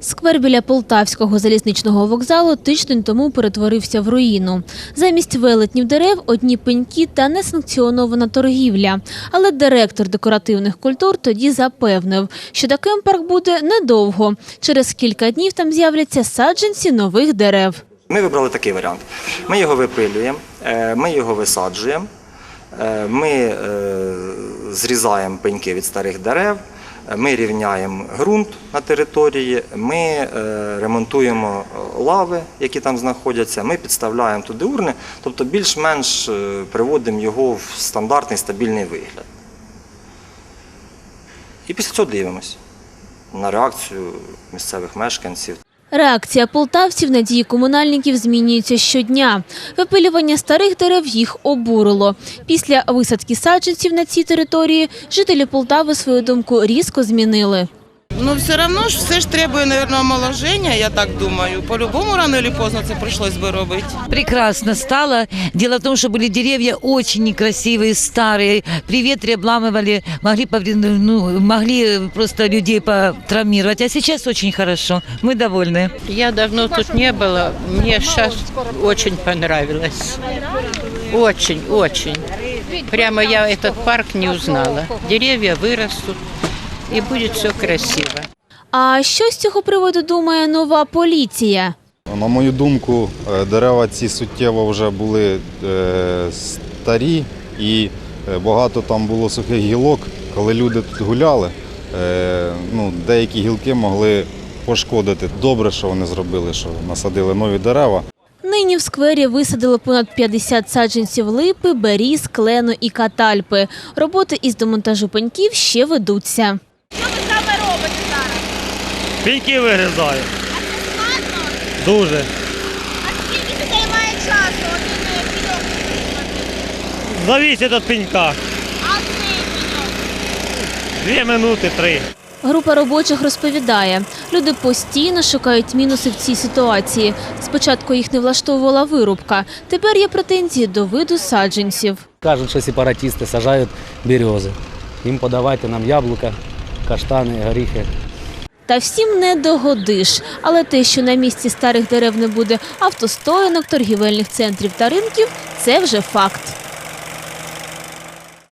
Сквер біля Полтавського залізничного вокзалу тиждень тому перетворився в руїну. Замість велетнів дерев одні пеньки та несанкціонована торгівля. Але директор декоративних культур тоді запевнив, що таким парк буде недовго. Через кілька днів там з'являться саджанці нових дерев. Ми вибрали такий варіант. Ми його випилюємо, е, ми його висаджуємо, е, ми е, зрізаємо пеньки від старих дерев, ми рівняємо ґрунт на території, ми е, ремонтуємо е, лави, які там знаходяться, ми підставляємо туди урни, тобто більш-менш е, приводимо його в стандартний стабільний вигляд. І після цього дивимося на реакцію місцевих мешканців. Реакція полтавців на дії комунальників змінюється щодня. Випилювання старих дерев їх обурило. Після висадки саджанців на цій території жителі Полтави свою думку різко змінили. Ну, все равно ж все ж требує, наверное, омоложення, я так думаю. По-любому рано чи поздно це прийшлось би робити. прекрасно стало. Дело в том, что были деревья очень некрасивые, старые, при ветре обламывали, могли, повред- ну, могли просто людей потравмировать. А сейчас очень хорошо, мы довольны. Я давно тут не была. Мне сейчас очень понравилось. Очень, очень. Прямо я этот парк не узнала. Деревья вырастут, и будет все красиво. А що з цього приводу думає нова поліція? На мою думку, е, дерева ці суттєво вже були е, старі і е, багато там було сухих гілок. Коли люди тут гуляли, ну, деякі гілки могли пошкодити. Добре, що вони зробили, що насадили нові дерева. Нині в сквері висадили понад 50 саджанців липи, беріз, клену і катальпи. Роботи із демонтажу пеньків ще ведуться. Піньки вирізаю. Дуже. А Скільки це займає часу? Один пеньок вирізати? Завісить від пенька. А цей пеньок? Дві минути, три. Група робочих розповідає, люди постійно шукають мінуси в цій ситуації. Спочатку їх не влаштовувала вирубка. Тепер є претензії до виду саджанців. Кажуть, що сепаратисти сажають берези. Їм подавайте нам яблука, каштани, горіхи. Та всім не догодиш. Але те, що на місці старих дерев не буде автостоянок, торгівельних центрів та ринків, це вже факт.